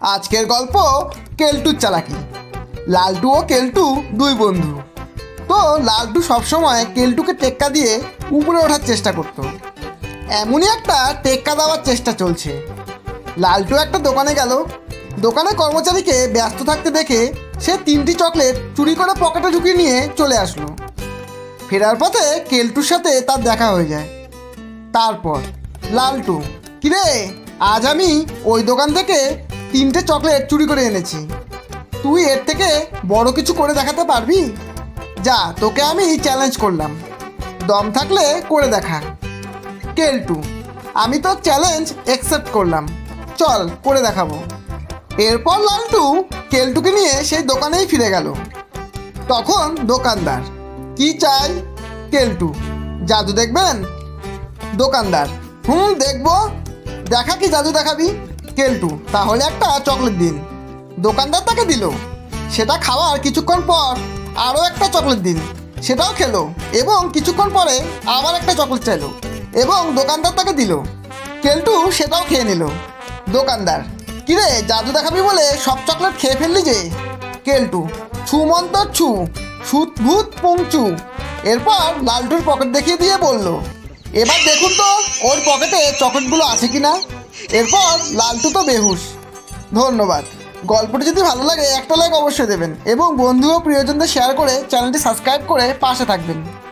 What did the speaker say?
আজকের গল্প কেলটুর চালাকি। লালটু ও কেলটু দুই বন্ধু। তো লালটু সবসময় কেলটুকে টেক্কা দিয়ে উপরে ওঠার চেষ্টা করতো। এমনই একটা টেক্কা দেওয়ার চেষ্টা চলছে। লালটু একটা দোকানে গেল। দোকানে কর্মচারীকে ব্যস্ত থাকতে দেখে সে তিনটি চকলেট চুরি করে পকেটে ঢুকিয়ে নিয়ে চলে আসলো। ফেরার পথে কেলটুর সাথে তার দেখা হয়ে যায়। তারপর, লালটু, কিরে? আজ আমি ওই দোকান থেকে তিনটে চকলেট চুরি করে এনেছি। তুই এর থেকে বড় কিছু করে দেখাতে পারবি? যা, তোকে আমি চ্যালেঞ্জ করলাম। দম থাকলে করে দেখা। কেলটু, আমি তো চ্যালেঞ্জ অ্যাকসেপ্ট করলাম। চল, করে দেখাবো। এরপর লালটু কেলটুকে নিয়ে সেই দোকানেই ফিরে গেল। তখন দোকানদার, কি চাই? কেলটু, জাদু দেখবেন? দোকানদার, হুম, দেখব। দেখা কি জাদু দেখাবি? কেলটু, তাহলে একটা চকলেট দিন। দোকানদার তাকে দিল। সেটা খাওয়ার কিছুক্ষণ পর আরও একটা চকলেট দিন। সেটাও খেলো এবং কিছুক্ষণ পরে আবার একটা চকলেট চাইলো এবং দোকানদার তাকে দিল। কেলটু সেটাও খেয়ে নিল। দোকানদার, কিরে, জাদু দেখাবি বলে সব চকলেট খেয়ে ফেললি যে? কেলটু ছুমন্তর ছু, সুত ভূত পুংচু। এরপর লালটুর পকেট দেখিয়ে দিয়ে বলল, এবার দেখুন তো, ওর পকেটে চকলেটগুলো আছে কিনা? এরপর লালটু তো বেহুশ। ধন্যবাদ। গল্পটি যদি ভালো লাগে, একটা লাইক অবশ্যই দেবেন। এবং বন্ধু ও প্রিয়জনদের শেয়ার করে চ্যানেলটি সাবস্ক্রাইব করে পাশে থাকবেন।